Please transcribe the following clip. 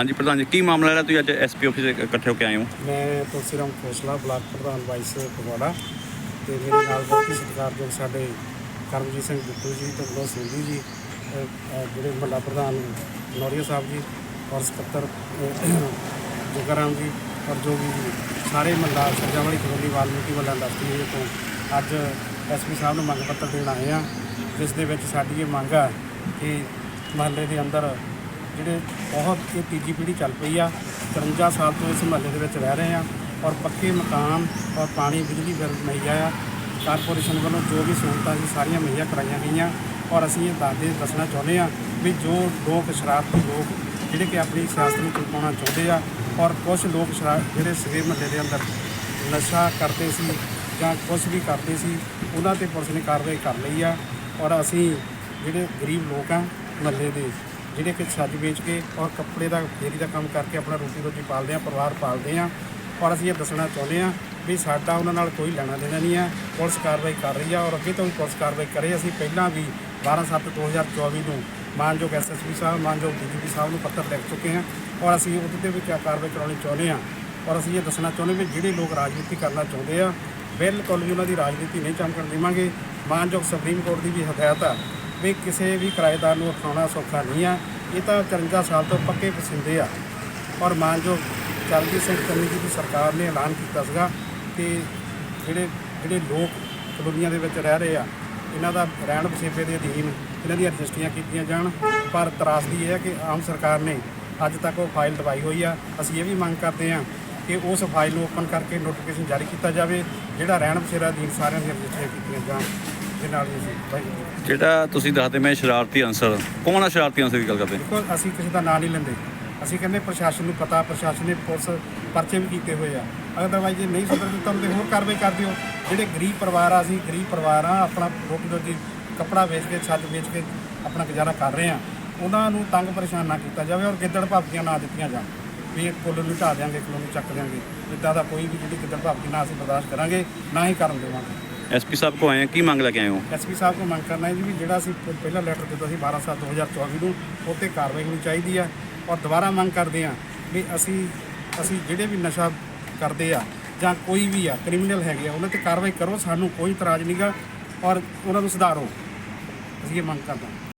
ਹਾਂਜੀ, ਪ੍ਰਧਾਨ ਜੀ, ਕੀ ਮਾਮਲਾ ਹੈ ਤੁਸੀਂ ਅੱਜ ਐਸਪੀ ਆਫਿਸ ਇਕੱਠੇ ਹੋ ਕੇ ਆਏ ਹੋ। ਮੈਂ ਤੁਲਸੀ ਰਾਮ ਖੋਸਲਾ, ਬਲਾਕ ਪ੍ਰਧਾਨ ਵਾਈਸ ਫਗਵਾੜਾ ਤੇ ਮੇਰੇ ਨਾਲ ਬਹੁਤ ਹੀ ਸਤਿਕਾਰਯੋਗ ਸਾਡੇ ਕਰਮਜੀਤ ਸਿੰਘ ਬਿੱਟੂ ਜੀ ਤੇ ਬਲੋ ਸਿੰਘੀ ਜੀ ਜਿਹੜੇ ਮਹੱਲਾ ਪ੍ਰਧਾਨ ਨੌਰੀਆ ਸਾਹਿਬ ਜੀ ਔਰ ਸਕੱਤਰ ਜੋਗਰਾਮ ਜੀ ਔਰ ਜੋਗੀ ਜੀ, ਸਾਰੇ ਮਹੱਲਾ ਸਰਜਾ ਵਾਲੀ ਕਲੋਨੀ ਵਾਲਮੀਕੀ ਮਹੱਲਾ ਇੰਡਸਟਰੀ ਤੋਂ ਅੱਜ ਐਸਪੀ ਸਾਹਿਬ ਨੂੰ ਮੰਗ ਪੱਤਰ ਦੇਣ ਆਏ ਆ ਜਿਸ ਦੇ ਵਿੱਚ ਸਾਡੀ ਇਹ ਮੰਗ ਆ ਕਿ ਮਹੱਲੇ ਦੇ ਅੰਦਰ ਜਿਹੜੇ ਬਹੁਤ ਇਹ ਤੀਜੀ ਪੀੜ੍ਹੀ ਚੱਲ ਪਈ ਆ 53 ਸਾਲ ਤੋਂ ਇਸ ਮਹੱਲੇ ਦੇ ਵਿੱਚ ਰਹਿ ਰਹੇ ਆ ਔਰ ਪੱਕੇ ਮਕਾਨ ਔਰ ਪਾਣੀ, ਬਿਜਲੀ ਬਿੱਲ ਮੁਹੱਈਆ ਆ। ਕਾਰਪੋਰੇਸ਼ਨ ਵੱਲੋਂ ਜੋ ਵੀ ਸਹੂਲਤਾਂ ਸੀ ਸਾਰੀਆਂ ਮੁਹੱਈਆ ਕਰਾਈਆਂ ਗਈਆਂ ਔਰ ਅਸੀਂ ਇਹ ਦੱਸਦੇ ਦੱਸਣਾ ਚਾਹੁੰਦੇ ਆ ਵੀ ਜੋ ਲੋਕ ਸ਼ਰਾਰਤੀ ਲੋਕ ਜਿਹੜੇ ਕਿ ਆਪਣੀ ਸਿਆਸਤ ਨੂੰ ਚੁਕਾਉਣਾ ਚਾਹੁੰਦੇ ਆ ਔਰ ਕੁਝ ਲੋਕ ਸ਼ਰਾਰ ਜਿਹੜੇ ਸਵੇਰ ਮਹੱਲੇ ਦੇ ਅੰਦਰ ਨਸ਼ਾ ਕਰਦੇ ਸੀ ਜਾਂ ਕੁਝ ਵੀ ਕਰਦੇ ਸੀ, ਉਹਨਾਂ ਤੇ ਪੁਲਿਸ ਨੇ ਕਾਰਵਾਈ ਕਰ ਲਈ ਆ ਔਰ ਅਸੀਂ ਜਿਹੜੇ ਗਰੀਬ ਲੋਕ ਆ ਮਹੱਲੇ ਦੇ ਜਿਹੜੇ ਕਿ ਛੱਜ ਵੇਚ ਕੇ ਔਰ ਕੱਪੜੇ ਦਾ ਫੇਰੀ ਦਾ ਕੰਮ ਕਰਕੇ ਆਪਣਾ ਰੋਟੀ ਰੋਟੀ ਪਾਲਦੇ ਆ, ਪਰਿਵਾਰ ਪਾਲਦੇ ਆ। ਔਰ ਅਸੀਂ ਇਹ ਦੱਸਣਾ ਚਾਹੁੰਦੇ ਆ ਵੀ ਸਾਡਾ ਉਹਨਾਂ ਨਾਲ ਕੋਈ ਲੈਣਾ ਦੇਣਾ ਨਹੀਂ ਹੈ। ਪੁਲਿਸ ਕਾਰਵਾਈ ਕਰ ਰਹੀ ਆ ਔਰ ਅੱਗੇ ਤੋਂ ਵੀ ਪੁਲਿਸ ਕਾਰਵਾਈ ਕਰੇ। ਅਸੀਂ ਪਹਿਲਾਂ ਵੀ 12/7/2024 ਨੂੰ ਮਾਨਯੋਗ ਐਸਐਸਪੀ ਸਾਹਿਬ, ਮਾਨਯੋਗ ਡੀਜੀਪੀ ਸਾਹਿਬ ਨੂੰ ਪੱਤਰ ਲਿਖ ਚੁੱਕੇ ਹਾਂ ਔਰ ਅਸੀਂ ਉਹਦੇ ਤੇ ਵੀ ਕਿਆ ਕਾਰਵਾਈ ਕਰਾਉਣੀ ਚਾਹੁੰਦੇ ਹਾਂ। ਔਰ ਅਸੀਂ ਇਹ ਦੱਸਣਾ ਚਾਹੁੰਦੇ ਵੀ ਜਿਹੜੇ ਲੋਕ ਰਾਜਨੀਤੀ ਕਰਨਾ ਚਾਹੁੰਦੇ ਆ, ਬਿਲਕੁਲ ਵੀ ਉਹਨਾਂ ਦੀ ਰਾਜਨੀਤੀ ਨਹੀਂ ਚਮਕਣ ਦੇਵਾਂਗੇ। ਮਾਨਯੋਗ ਸੁਪਰੀਮ ਕੋਰਟ ਦੀ ਵੀ ਹਦਾਇਤ ਆ ਵੀ ਕਿਸੇ ਵੀ ਕਿਰਾਏਦਾਰ ਨੂੰ ਉਠਾਉਣਾ ਸੌਖਾ ਨਹੀਂ ਆ। ਇਹ ਤਾਂ 53 ਸਾਲ ਤੋਂ ਪੱਕੇ ਪਸਿੰਦੇ ਆ। ਔਰ ਮਾਨਯੋਗ ਚਰਨਜੀਤ ਸਿੰਘ ਚੰਨੀ ਜੀ ਦੀ ਸਰਕਾਰ ਨੇ ਐਲਾਨ ਕੀਤਾ ਸੀਗਾ ਕਿ ਜਿਹੜੇ ਜਿਹੜੇ ਲੋਕ ਕਲੋਨੀਆਂ ਦੇ ਵਿੱਚ ਰਹਿ ਰਹੇ ਆ, ਇਹਨਾਂ ਦਾ ਰਹਿਣ ਵਸੇਬੇ ਦੇ ਅਧੀਨ ਇਹਨਾਂ ਦੀਆਂ ਰਜਿਸਟਰੀਆਂ ਕੀਤੀਆਂ ਜਾਣ। ਪਰ ਤਰਾਸਦੀ ਇਹ ਹੈ ਕਿ ਆਮ ਸਰਕਾਰ ਨੇ ਅੱਜ ਤੱਕ ਉਹ ਫਾਈਲ ਦਵਾਈ ਹੋਈ ਆ। ਅਸੀਂ ਇਹ ਵੀ ਮੰਗ ਕਰਦੇ ਆ ਕਿ ਉਸ ਫਾਈਲ ਨੂੰ ਓਪਨ ਕਰਕੇ ਨੋਟੀਫਿਕੇਸ਼ਨ ਜਾਰੀ ਕੀਤਾ ਜਾਵੇ, ਜਿਹੜਾ ਰਹਿਣ ਬਸੇਰਾ ਅਧੀਨ ਸਾਰਿਆਂ ਦੀਆਂ ਰਜਿਸਟਰੀਆਂ ਕੀਤੀਆਂ ਜਾਣ। ਦੇ ਨਾਲ ਹੀ ਜਿਹੜਾ ਤੁਸੀਂ ਦੱਸਦੇ ਮੈਂ ਸ਼ਰਾਰਤੀ ਅੰਸਰ ਕੌਣ ਆ ਸ਼ਰਾਰਤੀ ਅੰਸਰ ਦੀ ਗੱਲ ਕਰਦੇ? ਦੇਖੋ ਅਸੀਂ ਕਿਸੇ ਦਾ ਨਾਂ ਨਹੀਂ ਲੈਂਦੇ। ਅਸੀਂ ਕਹਿੰਦੇ ਪ੍ਰਸ਼ਾਸਨ ਨੂੰ ਪਤਾ ਪ੍ਰਸ਼ਾਸਨ ਨੇ ਪੁਲਿਸ ਪਰਚੇ ਵੀ ਕੀਤੇ ਹੋਏ ਆ। ਅਦਰਵਾਈਜ਼ ਜੇ ਨਹੀਂ ਸੁਧਰ ਦਿੱਤਾ ਤਾਂ ਹੋਰ ਕਾਰਵਾਈ ਕਰ ਦਿਓ। ਜਿਹੜੇ ਗਰੀਬ ਪਰਿਵਾਰ ਆ ਅਸੀਂ ਗਰੀਬ ਪਰਿਵਾਰ ਆ ਆਪਣਾ ਰੋਟੀ ਰੋਟੀ ਕੱਪੜਾ ਵੇਚ ਕੇ ਛੱਤ ਵੇਚ ਕੇ ਆਪਣਾ ਗੁਜ਼ਾਰਾ ਕਰ ਰਹੇ ਆ। ਉਹਨਾਂ ਨੂੰ ਤੰਗ ਪਰੇਸ਼ਾਨ ਨਾ ਕੀਤਾ ਜਾਵੇ ਔਰ ਗਿੱਦੜ ਭਾਪੀਆਂ ਨਾ ਦਿੱਤੀਆਂ ਜਾਣ। ਵੀ ਇਹ ਪੁੱਲ ਨੂੰ ਢਾਹ ਦਿਆਂਗੇ ਕੋਲੋਂ ਚੱਕ ਦਿਆਂਗੇ। ਇੱਦਾਂ ਦਾ ਕੋਈ ਵੀ ਜਿਹੜੀ ਗਿੱਦੜ ਭਾਪੀ ਨਾ ਅਸੀਂ ਬਰਦਾਸ਼ਤ ਕਰਾਂਗੇ ਨਾ ਹੀ ਕਰਨ ਦੇਵਾਂਗੇ। ਐਸਪੀ ਸਾਹਿਬ ਕੋ ਆਏ ਆ, ਕੀ ਮੰਗ ਲੈ ਕੇ ਆਏ ਹੋ? ਐਸਪੀ ਸਾਹਿਬ ਨੂੰ ਮੰਗ ਕਰਨਾ ਹੈ ਜੀ ਵੀ ਜਿਹੜਾ ਅਸੀਂ ਪ- ਪਹਿਲਾ ਲੈਟਰ ਦਿੱਤਾ ਸੀ 12 7 2024 ਨੂੰ, ਉਹ 'ਤੇ ਕਾਰਵਾਈ ਹੋਣੀ ਚਾਹੀਦੀ ਆ ਔਰ ਦੁਬਾਰਾ ਮੰਗ ਕਰਦੇ ਆ ਵੀ ਅਸੀਂ ਅਸੀਂ ਜਿਹੜੇ ਵੀ ਨਸ਼ਾ ਕਰਦੇ ਆ ਜਾਂ ਕੋਈ ਵੀ ਆ ਕ੍ਰਿਮੀਨਲ ਹੈਗੇ ਆ, ਉਹਨਾਂ ਤੇ ਕਾਰਵਾਈ ਕਰੋ, ਸਾਨੂੰ ਕੋਈ ਇਤਰਾਜ਼ ਨਹੀਂਗਾ ਔਰ ਉਹਨਾਂ ਨੂੰ ਸੁਧਾਰੋ। ਅਸੀਂ ਇਹ ਮੰਗ ਕਰਦੇ ਹਾਂ